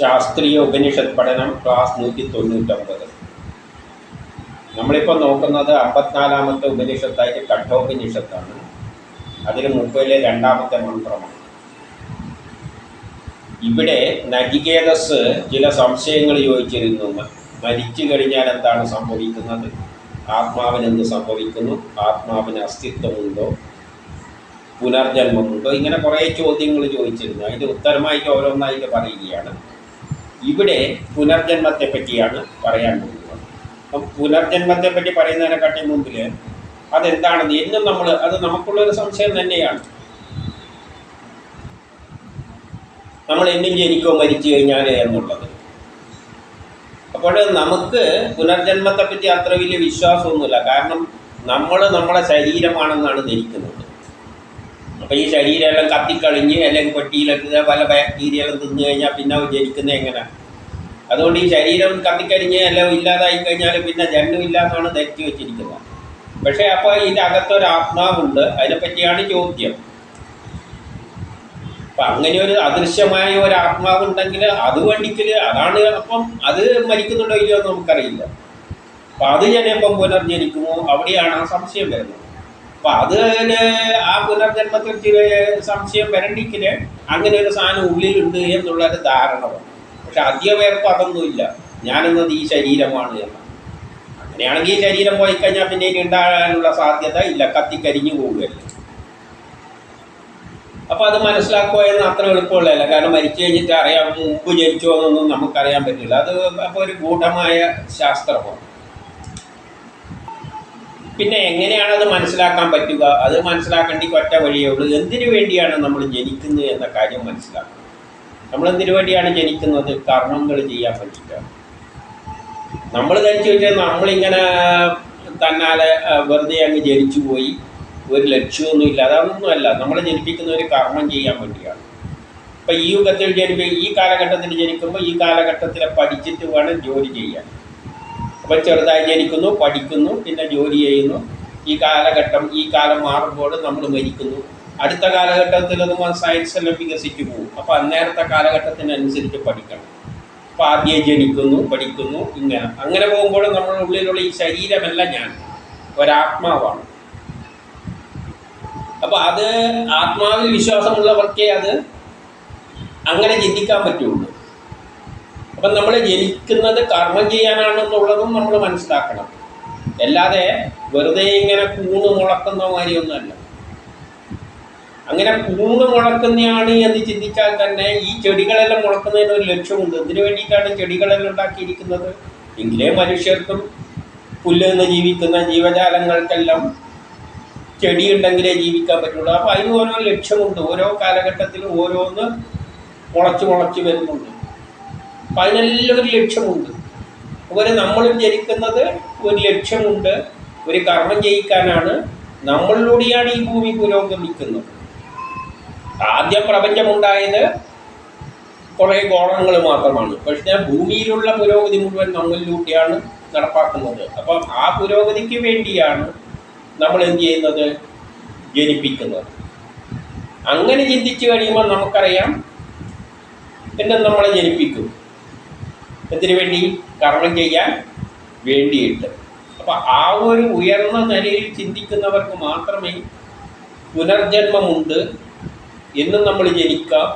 ശാസ്ത്രീയ ഉപനിഷത്ത് പഠനം ക്ലാസ് നൂറ്റി തൊണ്ണൂറ്റൊമ്പത് നമ്മളിപ്പോൾ നോക്കുന്നത് അമ്പത്തിനാലാമത്തെ ഉപനിഷത്തായിട്ട് കഠോപനിഷത്താണ്. അതിൽ മുപ്പതിലെ രണ്ടാമത്തെ മന്ത്രമാണ്. ഇവിടെ നജികേതസ് ചില സംശയങ്ങൾ ചോദിച്ചിരുന്നു. മരിച്ചു കഴിഞ്ഞാൽ എന്താണ് സംഭവിക്കുന്നത്? ആത്മാവിന് എന്ത് സംഭവിക്കുന്നു? ആത്മാവിന് അസ്തിത്വമുണ്ടോ? പുനർജന്മമുണ്ടോ? ഇങ്ങനെ കുറേ ചോദ്യങ്ങൾ ചോദിച്ചിരുന്നു. അതിന്റെ ഉത്തരമായിട്ട് ഓരോന്നായിട്ട് പറയുകയാണ്. ഇവിടെ പുനർജന്മത്തെ പറ്റിയാണ് പറയാൻ പോകുന്നത്. അപ്പം പുനർജന്മത്തെ പറ്റി പറയുന്നതിനെക്കാട്ടി മുമ്പിൽ അതെന്താണെന്ന് എന്നും നമ്മൾ അത് നമുക്കുള്ളൊരു സംശയം തന്നെയാണ്. നമ്മൾ എന്നും ജനിക്കോ മരിച്ചു കഴിഞ്ഞാൽ എന്നുള്ളത്. അപ്പോൾ നമുക്ക് പുനർജന്മത്തെ പറ്റി അത്ര വലിയ വിശ്വാസമൊന്നുമില്ല. കാരണം നമ്മൾ നമ്മുടെ ശരീരമാണെന്നാണ് ധരിക്കുന്നത്. അപ്പോൾ ഈ ശരീരമെല്ലാം കത്തിക്കളിഞ്ഞ് അല്ലെങ്കിൽ പെട്ടിയിലൊക്കെ പല ബാക്ടീരിയകളും തിന്നു കഴിഞ്ഞാൽ പിന്നെ ജനിക്കുന്നത് എങ്ങനെ? അതുകൊണ്ട് ഈ ശരീരം കത്തിക്കരിഞ്ഞ് എല്ലാം ഇല്ലാതായി കഴിഞ്ഞാൽ പിന്നെ ജന്മില്ലാന്നാണ് ധരിച്ചു വെച്ചിരിക്കുന്നത്. പക്ഷേ അപ്പോൾ ഇതിന്റെ അകത്തൊരു ആത്മാവുണ്ട്. അതിനെപ്പറ്റിയാണ് ചോദ്യം. അപ്പം അങ്ങനെ ഒരു അദൃശ്യമായ ഒരു ആത്മാവുണ്ടെങ്കിൽ അത് വേണ്ടിക്കൽ അതാണ് അപ്പം അത് മരിക്കുന്നുണ്ടോ ഇല്ലയോ എന്ന് നമുക്കറിയില്ല. അപ്പം അത് ഞാനിപ്പം പുനർജനിക്കുമോ? അവിടെയാണ് ആ സംശയം വരുന്നത്. അപ്പം അത് ആ പുനർജന്മത്തിൽ ചില സംശയം വരണ്ടിക്കൽ അങ്ങനെ ഒരു സാധനം ഉള്ളിലുണ്ട് എന്നുള്ളൊരു ധാരണ പക്ഷെ അധിക പേർക്ക് അതൊന്നുമില്ല. ഞാനെന്നത് ഈ ശരീരമാണ് എന്ന്. അങ്ങനെയാണെങ്കിൽ ഈ ശരീരം പോയി കഴിഞ്ഞാൽ പിന്നെ ഇനി ഉണ്ടാകാനുള്ള സാധ്യത ഇല്ല. കത്തിക്കരിഞ്ഞു പോവുകയല്ലേ. അപ്പോൾ അത് മനസ്സിലാക്കുക എന്ന് അത്ര എളുപ്പമുള്ളതല്ല. കാരണം മരിച്ചു കഴിഞ്ഞിട്ട് അറിയാം മുമ്പ് ജനിച്ചോ എന്നൊന്നും നമുക്കറിയാൻ പറ്റില്ല. അത് അപ്പോൾ ഒരു ഗൂഢമായ ശാസ്ത്രമാണ്. പിന്നെ എങ്ങനെയാണ് അത് മനസ്സിലാക്കാൻ പറ്റുക? അത് മനസ്സിലാക്കേണ്ടി ഒറ്റ വഴിയേ ഉള്ളൂ. എന്തിനു വേണ്ടിയാണ് നമ്മൾ ജനിക്കുന്നത് എന്ന കാര്യം മനസ്സിലാക്കണം. നമ്മൾ എന്തിനു വേണ്ടിയാണ് ജനിക്കുന്നത്? കർമ്മങ്ങൾ ചെയ്യാൻ വേണ്ടിയിട്ടാണ്. നമ്മൾ ധരിച്ചു വെച്ചാൽ നമ്മളിങ്ങനെ തന്നാലെ വെറുതെ അങ്ങ് ജനിച്ചു പോയി. ഒരു ലക്ഷ്യമൊന്നുമില്ല അതൊന്നുമല്ല നമ്മളെ ജനിപ്പിക്കുന്ന ഒരു കർമ്മം ചെയ്യാൻ വേണ്ടിയാണ്. ഇപ്പം ഈ യുഗത്തിൽ ജനിപ്പി ഈ കാലഘട്ടത്തിൽ ജനിക്കുമ്പോൾ ഈ കാലഘട്ടത്തിലെ പഠിച്ചിട്ട് വേണം ജോലി ചെയ്യാൻ. അപ്പം ചെറുതായി ജനിക്കുന്നു പഠിക്കുന്നു പിന്നെ ജോലി ചെയ്യുന്നു. ഈ കാലഘട്ടം ഈ കാലം മാറുമ്പോൾ നമ്മൾ മരിക്കുന്നു. അടുത്ത കാലഘട്ടത്തിൽ നമ്മൾ സയൻസ് എല്ലാം വികസിച്ചു പോകും. അപ്പോൾ അന്നേരത്തെ കാലഘട്ടത്തിനനുസരിച്ച് പഠിക്കണം. അപ്പോൾ ആദ്യം ജനിക്കുന്നു പഠിക്കുന്നു ഇങ്ങനെ. അങ്ങനെ പോകുമ്പോൾ നമ്മുടെ ഉള്ളിലുള്ള ഈ ശരീരമല്ല ഞാൻ ഒരാത്മാവാണ്. അപ്പോൾ അത് ആത്മാവിൽ വിശ്വാസമുള്ളവർക്കേ അത് അങ്ങനെ ചിന്തിക്കാൻ പറ്റുള്ളൂ. അപ്പം നമ്മൾ ജനിക്കുന്നത് കർമ്മം ചെയ്യാനാണെന്നുള്ളതും നമ്മൾ മനസ്സിലാക്കണം. അല്ലാതെ വെറുതെ ഇങ്ങനെ കൂണ് മുളക്കുന്ന മാതിരിയൊന്നുമല്ല. അങ്ങനെ കൂണ് മുളക്കുന്നതാണ് എന്ന് ചിന്തിച്ചാൽ തന്നെ ഈ ചെടികളെല്ലാം മുളക്കുന്നതിന് ഒരു ലക്ഷ്യമുണ്ട്. ഇതിനു വേണ്ടിയിട്ടാണ് ചെടികളെല്ലാം ഉണ്ടാക്കിയിരിക്കുന്നത്? എങ്കിലേ മനുഷ്യർക്കും പുല്ല് നിന്ന് ജീവിക്കുന്ന ജീവജാലങ്ങൾക്കെല്ലാം ചെടി ഉണ്ടെങ്കിലേ ജീവിക്കാൻ പറ്റുള്ളൂ. അപ്പോൾ അതിന് ഓരോ ലക്ഷ്യമുണ്ട്. ഓരോ കാലഘട്ടത്തിലും ഓരോന്ന് മുളച്ച് മുളച്ച് വരുന്നുണ്ട്. അപ്പം ഒരു ലക്ഷ്യമുണ്ട്. അതുപോലെ നമ്മളും ജനിക്കുന്നത് ഒരു ലക്ഷ്യമുണ്ട്. ഒരു കർമ്മം ചെയ്യിക്കാനാണ് നമ്മളിലൂടെയാണ് ഈ ഭൂമി പുരോഗമിക്കുന്നത്. ആദ്യം പ്രപഞ്ചമുണ്ടായത് കുറേ ഗോളങ്ങൾ മാത്രമാണ്. പക്ഷേ ഭൂമിയിലുള്ള പുരോഗതി മുഴുവൻ നമ്മളിലൂടെയാണ് നടപ്പാക്കുന്നത്. അപ്പം ആ പുരോഗതിക്ക് വേണ്ടിയാണ് നമ്മൾ എന്ത് ചെയ്യുന്നത്? ജനിപ്പിക്കുന്നത്. അങ്ങനെ ചിന്തിച്ചു കഴിയുമ്പോൾ നമുക്കറിയാം എന്നെ നമ്മളെ ജനിപ്പിക്കും. എന്തിനു വേണ്ടി? കർമ്മം ചെയ്യാൻ വേണ്ടിയിട്ട്. അപ്പം ആ ഒരു ഉയർന്ന നിലയിൽ ചിന്തിക്കുന്നവർക്ക് മാത്രമേ പുനർജന്മമുണ്ട്. എന്നും നമ്മൾ ജനിക്കാം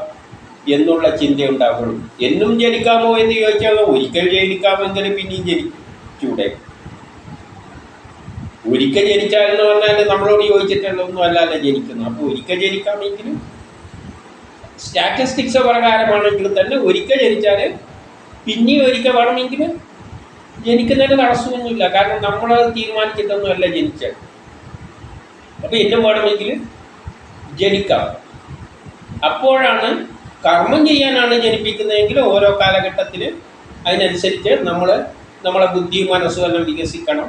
എന്നുള്ള ചിന്ത ഉണ്ടാവുള്ളൂ. എന്നും ജനിക്കാമോ എന്ന് ചോദിച്ചാൽ ഒരിക്കൽ ജനിക്കാമെങ്കിൽ പിന്നെയും ജനിച്ചൂടെ. ഒരിക്കൽ ജനിച്ചാലെന്ന് പറഞ്ഞാൽ നമ്മളോട് ചോദിച്ചിട്ടുള്ളതൊന്നും അല്ലാതെ ജനിക്കുന്നത്. അപ്പോൾ ഒരിക്കൽ ജനിക്കാമെങ്കിലും സ്റ്റാറ്റിസ്റ്റിക്സ് പ്രകാരമാണെങ്കിൽ തന്നെ ഒരിക്കൽ ജനിച്ചാൽ പിന്നെയും ഒരിക്കൽ വേണമെങ്കിൽ ജനിക്കുന്നതിന് തടസ്സമൊന്നുമില്ല. കാരണം നമ്മൾ തീരുമാനിച്ചിട്ടൊന്നുമല്ല ജനിച്ചത്. അപ്പോൾ എന്നും വേണമെങ്കിൽ ജനിക്കാം. അപ്പോഴാണ് കർമ്മം ചെയ്യാനാണ് ജനിപ്പിക്കുന്നതെങ്കിൽ ഓരോ കാലഘട്ടത്തിൽ അതിനനുസരിച്ച് നമ്മൾ നമ്മളെ ബുദ്ധിയും മനസ്സും എല്ലാം വികസിക്കണം.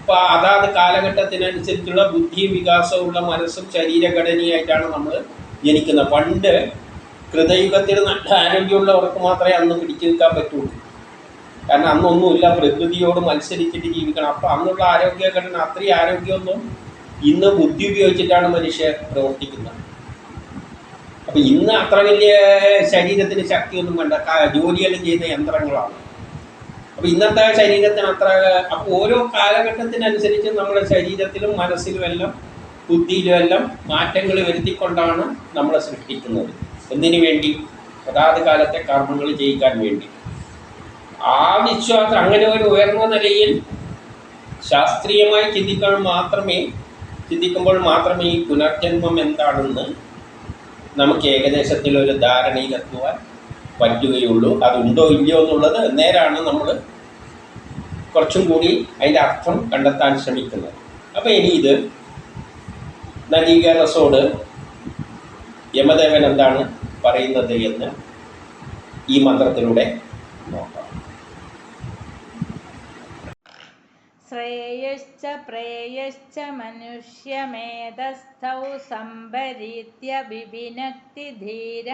അപ്പോൾ അതാത് കാലഘട്ടത്തിനനുസരിച്ചുള്ള ബുദ്ധിയും വികാസമുള്ള മനസ്സും ശരീരഘടനയായിട്ടാണ് നമ്മൾ ജനിക്കുന്നത്. പണ്ട് കൃതയുഗത്തിൽ നല്ല ആരോഗ്യമുള്ളവർക്ക് മാത്രമേ അന്ന് പിടിച്ചു നിൽക്കാൻ പറ്റുള്ളൂ. കാരണം അന്നൊന്നുമില്ല പ്രകൃതിയോട് മത്സരിച്ചിട്ട് ജീവിക്കണം. അപ്പോൾ അന്നുള്ള ആരോഗ്യഘടന അത്രയും ആരോഗ്യമൊന്നും ഇന്ന് ബുദ്ധി ഉപയോഗിച്ചിട്ടാണ് മനുഷ്യർ പ്രവർത്തിക്കുന്നത്. അപ്പോൾ ഇന്ന് അത്ര വലിയ ശരീരത്തിന് ശക്തിയൊന്നും വേണ്ട. ജോലിയെല്ലാം ചെയ്യുന്ന യന്ത്രങ്ങളാണ്. അപ്പോൾ ഇന്നത്തെ ശരീരത്തിന് അത്ര അപ്പോൾ ഓരോ കാലഘട്ടത്തിനനുസരിച്ച് നമ്മുടെ ശരീരത്തിലും മനസ്സിലും എല്ലാം ബുദ്ധിയിലും എല്ലാം മാറ്റങ്ങൾ വരുത്തിക്കൊണ്ടാണ് നമ്മളെ സൃഷ്ടിക്കുന്നത്. എന്തിനു വേണ്ടി? അതാത് കാലത്തെ കർമ്മങ്ങൾ ചെയ്യിക്കാൻ വേണ്ടി. ആ വിശ്വാസം അങ്ങനെ ഒരു ഉയർന്ന നിലയിൽ ശാസ്ത്രീയമായി ചിന്തിക്കാൻ മാത്രമേ ചിന്തിക്കുമ്പോൾ മാത്രമേ ഈ പുനർജന്മം എന്താണെന്ന് നമുക്ക് ഏകദേശത്തിൽ ഒരു ധാരണയിലെത്തുവാൻ പറ്റുകയുള്ളൂ. അതുണ്ടോ ഇല്ലയോ എന്നുള്ളത് നേരാണ് നമ്മൾ കുറച്ചും കൂടി അതിന്റെ അർത്ഥം കണ്ടെത്താൻ ശ്രമിക്കുന്നത്. അപ്പോൾ ഇനി ഇത് നദീകരസോട് യമദേവൻ എന്താണ് പറയുന്നത് എന്ന് ഈ മന്ത്രത്തിലൂടെ നോക്കാം. ശ്രേയശ്ച പ്രേയശ്ച മനുഷ്യമേധസ്ഥൗ സംഭരീത്യ വിഭിനക്തി ധീര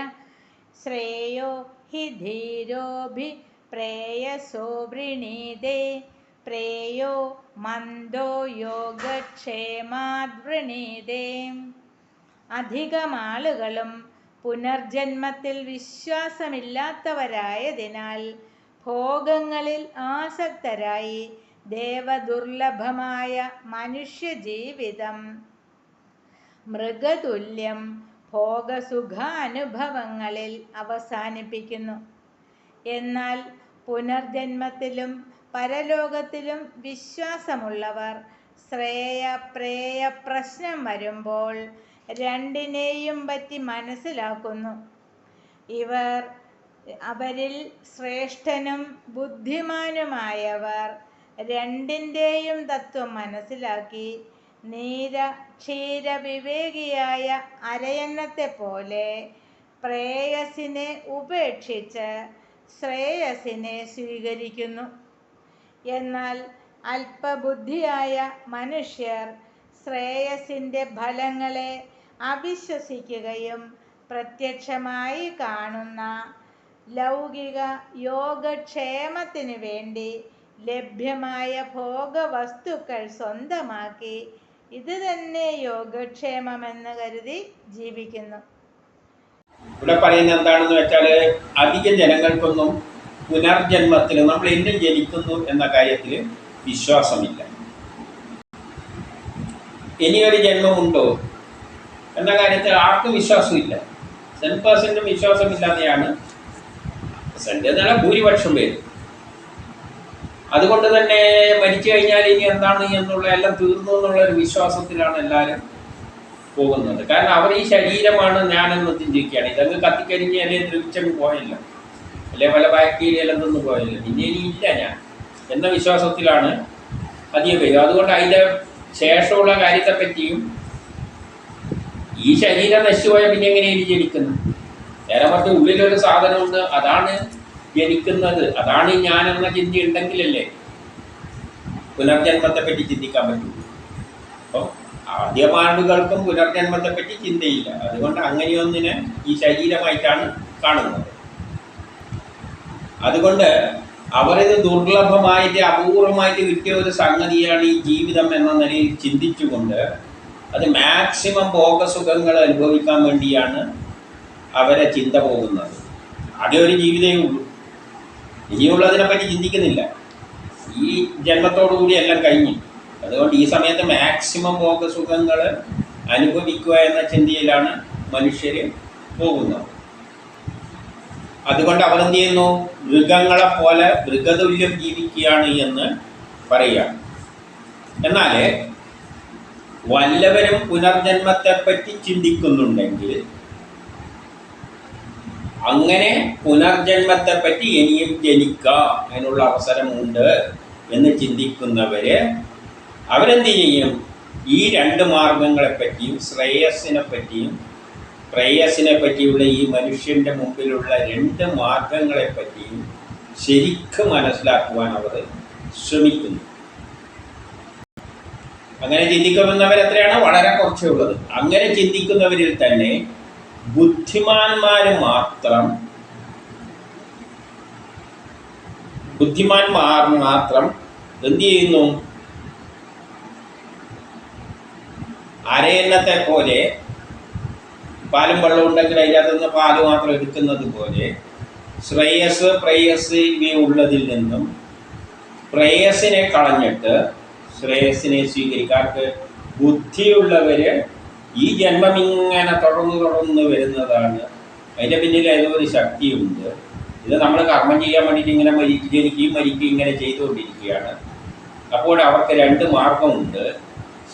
ശ്രേയോ ഹി ധീരോഭി പ്രേയസോ വൃണീതേ പ്രേയോ മന്ദോ യോഗക്ഷേമാദ്വൃണീതേ അധികം ആളുകളും പുനർജന്മത്തിൽ വിശ്വാസമില്ലാത്തവരായതിനാൽ ഭോഗങ്ങളിൽ ആസക്തരായി ദേവദുർലഭമായ മനുഷ്യജീവിതം. മൃഗതുല്യം ഭോഗസുഖാനുഭവങ്ങളിൽ അവസാനിപ്പിക്കുന്നു. എന്നാൽ പുനർജന്മത്തിലും പരലോകത്തിലും വിശ്വാസമുള്ളവർ ശ്രേയ പ്രേയ പ്രശ്നം വരുമ്പോൾ രണ്ടിനെയും പറ്റി മനസ്സിലാക്കുന്നു. ഇവർ അവരിൽ ശ്രേഷ്ഠനും ബുദ്ധിമാനുമായവർ. രണ്ടിന്റെയും തത്വം മനസ്സിലാക്കി നീര ക്ഷീര വിവേകിയായ അരയന്നത്തെ പോലെ പ്രേയസിനെ ഉപേക്ഷിച്ച് ശ്രേയസിനെ സ്വീകരിക്കുന്നു. എന്നാൽ അല്പബുദ്ധിയായ മനുഷ്യർ ശ്രേയസിന്റെ ഫലങ്ങളെ അവിശ്വസിക്കുകയും പ്രത്യക്ഷമായി കാണുന്ന ലൗകിക യോഗക്ഷേമത്തിനു വേണ്ടി ലഭ്യമായ ഭോഗവസ്തുക്കൾ സ്വന്തമാക്കി. ഇത് തന്നെ യോഗക്ഷേമമെന്ന് കരുതി ജീവിക്കുന്നു. ഇവിടെ പറയുന്നത് എന്താണെന്ന് വെച്ചാൽ അധിക ജനങ്ങൾക്കൊന്നും പുനർജന്മത്തിൽ നമ്മൾ എന്നും ജനിക്കുന്നു എന്ന കാര്യത്തിൽ വിശ്വാസമില്ല. ഇനിയൊരു ജന്മമുണ്ടോ? എന്ന കാര്യത്തിൽ ആർക്കും വിശ്വാസമില്ല. സെൻ പേഴ്സന്റും വിശ്വാസമില്ലാതെയാണ് സെന്റെ എന്നല്ല ഭൂരിപക്ഷം പേര്. അതുകൊണ്ട് തന്നെ മരിച്ചു കഴിഞ്ഞാൽ ഇനി എന്താണ് എന്നുള്ള എല്ലാം തീർന്നു എന്നുള്ള ഒരു വിശ്വാസത്തിലാണ് എല്ലാവരും പോകുന്നത്. കാരണം അവർ ഈ ശരീരമാണ് ഞാനെന്ന് ചിന്തിക്കുകയാണ്. ഇതങ്ങ് കത്തിക്കരിഞ്ഞ് അല്ലെങ്കിൽ ദ്രവിച്ചങ്ങ് പോയില്ല. അല്ലെ പല ബാക്ടീരിയയിലും നിന്ന് പോയില്ല. പിന്നെ ഇനി ഇല്ല ഞാൻ എന്ന വിശ്വാസത്തിലാണ് അധികം വരും അതുകൊണ്ട് അതിന്റെ ശേഷമുള്ള കാര്യത്തെ പറ്റിയും ഈ ശരീരം നശിച്ചുപോയ പിന്നെ എങ്ങനെയാണ് ജനിക്കുന്നത്? നേരെ മറിച്ച് ഉള്ളിലൊരു സാധനമുണ്ട് അതാണ് ജനിക്കുന്നത്. അതാണ് ഞാൻ എന്ന ചിന്തി ഉണ്ടെങ്കിലല്ലേ പുനർജന്മത്തെ പറ്റി ചിന്തിക്കാൻ പറ്റൂ. അപ്പോൾ ആദ്യമാണ്ടുകൾക്കും പുനർജന്മത്തെ പറ്റി ചിന്തയില്ല. അതുകൊണ്ട് അങ്ങനെയൊന്നിനെ ഈ ശരീരമായിട്ടാണ് കാണുന്നത്. അതുകൊണ്ട് അവരിത് ദുർലഭമായിട്ട് അപൂർവമായിട്ട് കിട്ടിയ ഒരു സംഗതിയാണ് ഈ ജീവിതം എന്ന നിലയിൽ ചിന്തിച്ചുകൊണ്ട് അത് മാക്സിമം ഭോഗസുഖങ്ങൾ അനുഭവിക്കാൻ വേണ്ടിയാണ് അവരെ ചിന്ത പോകുന്നത്. ആദ്യം ഒരു ജീവിതമേ ഉള്ളൂ. ഇനിയുള്ളതിനെ പറ്റി ചിന്തിക്കുന്നില്ല. ഈ ജന്മത്തോടുകൂടി എല്ലാം കഴിഞ്ഞു. അതുകൊണ്ട് ഈ സമയത്ത് മാക്സിമം ഭോഗസുഖങ്ങൾ അനുഭവിക്കുക എന്ന ചിന്തയിലാണ് മനുഷ്യർ പോകുന്നത്. അതുകൊണ്ട് അവരെന്ത് ചെയ്യുന്നു? മൃഗങ്ങളെ പോലെ മൃഗതുല്യം ജീവിക്കുകയാണ് എന്ന് പറയുക. എന്നാൽ വല്ലവരും പുനർജന്മത്തെപ്പറ്റി ചിന്തിക്കുന്നുണ്ടെങ്കിൽ അങ്ങനെ പുനർജന്മത്തെപ്പറ്റി ഇനിയും ജനിക്കാം അതിനുള്ള അവസരമുണ്ട് എന്ന് ചിന്തിക്കുന്നവര് അവരെന്ത് ചെയ്യും? ഈ രണ്ട് മാർഗങ്ങളെപ്പറ്റിയും ശ്രേയസ്സിനെ പറ്റിയും പ്രേയസിനെ പറ്റിയുള്ള ഈ മനുഷ്യന്റെ മുമ്പിലുള്ള രണ്ട് മാർഗങ്ങളെപ്പറ്റിയും ശരിക്കും മനസ്സിലാക്കുവാൻ അവർ ശ്രമിക്കുന്നു. അങ്ങനെ ചിന്തിക്കുന്നവർ എത്രയാണ്? വളരെ കുറച്ചേ ഉള്ളത്. അങ്ങനെ ചിന്തിക്കുന്നവരിൽ തന്നെ ബുദ്ധിമാന്മാർ മാത്രം ബുദ്ധിമാന്മാർ മാത്രം എന്ത് ചെയ്യുന്നു? അരയന്നത്തെ പോലെ പാലും വെള്ളം ഉണ്ടെങ്കിൽ അതിനകത്ത് നിന്ന് പാൽ മാത്രം എടുക്കുന്നത് പോലെ ശ്രേയസ് പ്രേയസ് ഇവയുള്ളതിൽ നിന്നും പ്രേയസിനെ കളഞ്ഞിട്ട് ശ്രേയസിനെ സ്വീകരിക്കാർക്ക് ബുദ്ധിയുള്ളവര് ഈ ജന്മം ഇങ്ങനെ തുടർന്ന് തുടർന്ന് വരുന്നതാണ്. അതിന്റെ പിന്നിൽ ഏതോ ഒരു ശക്തിയുണ്ട്. ഇത് നമ്മൾ കർമ്മം ചെയ്യാൻ വേണ്ടിയിട്ട് ഇങ്ങനെ മരി ജനിക്കുകയും മരിക്കുകയും ഇങ്ങനെ ചെയ്തുകൊണ്ടിരിക്കുകയാണ്. അപ്പോൾ അവർക്ക് രണ്ട് മാർഗമുണ്ട്.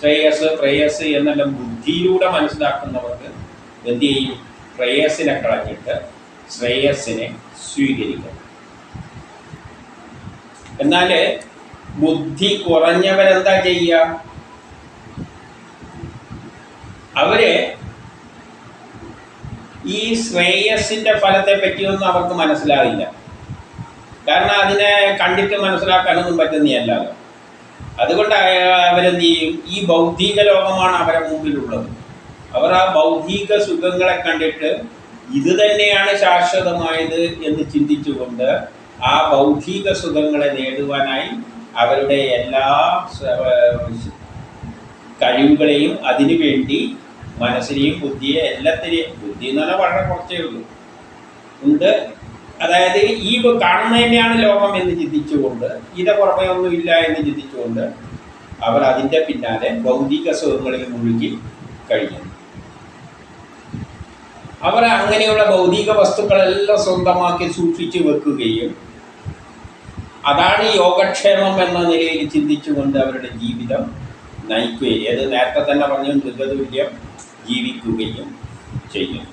ശ്രേയസ് പ്രേയസ് എന്നെല്ലാം ബുദ്ധിയിലൂടെ മനസ്സിലാക്കുന്നവർക്ക് എന്ത് ചെയ്യും? പ്രേയസിനെ കളഞ്ഞിട്ട് ശ്രേയസിനെ സ്വീകരിക്കണം. എന്നാൽ ബുദ്ധി കുറഞ്ഞവരെന്താ ചെയ്യുക? അവർ ഈ ശ്രേയസിന്റെ ഫലത്തെ പറ്റിയൊന്നും അവർക്ക് മനസ്സിലാവില്ല. കാരണം അതിനെ കണ്ടിട്ട് മനസ്സിലാക്കാനൊന്നും പറ്റുന്നതല്ലല്ലോ അതുകൊണ്ട് അവരെന്ത് ചെയ്യും? ഈ ബൗദ്ധിക ലോകമാണ് അവരെ മുമ്പിലുള്ളത്. അവർ ആ ബൗദ്ധിക സുഖങ്ങളെ കണ്ടിട്ട് ഇത് തന്നെയാണ് ശാശ്വതമായത് എന്ന് ചിന്തിച്ചുകൊണ്ട് ആ ബൗദ്ധിക സുഖങ്ങളെ നേടുവാനായി അവരുടെ എല്ലാ കഴിവുകളെയും അതിനു വേണ്ടി മനസ്സിനെയും ബുദ്ധിയെ എല്ലാത്തിനെയും ബുദ്ധി എന്ന് പറഞ്ഞാൽ വളരെ കുറച്ചേ ഉള്ളൂ. ഉണ്ട്. അതായത് ഈ കാണുന്ന തന്നെയാണ് ലോകം എന്ന് ചിന്തിച്ചുകൊണ്ട് ഇത പുറമേ ഒന്നുമില്ല എന്ന് ചിന്തിച്ചുകൊണ്ട് അവർ അതിന്റെ പിന്നാലെ ഭൗതിക സുഖങ്ങളിൽ മുഴുകി കഴിയുന്നു അവർ അങ്ങനെയുള്ള ഭൗതിക വസ്തുക്കളെല്ലാം സ്വന്തമാക്കി സൂക്ഷിച്ചു വെക്കുകയും അതാണ് യോഗക്ഷേമം എന്ന നിലയിൽ ചിന്തിച്ചുകൊണ്ട് അവരുടെ ജീവിതം നയിക്കുകയും ഏത് നേരത്തെ തന്നെ പറഞ്ഞു മൃഗതുല്യം ജീവിക്കുകയും ചെയ്യും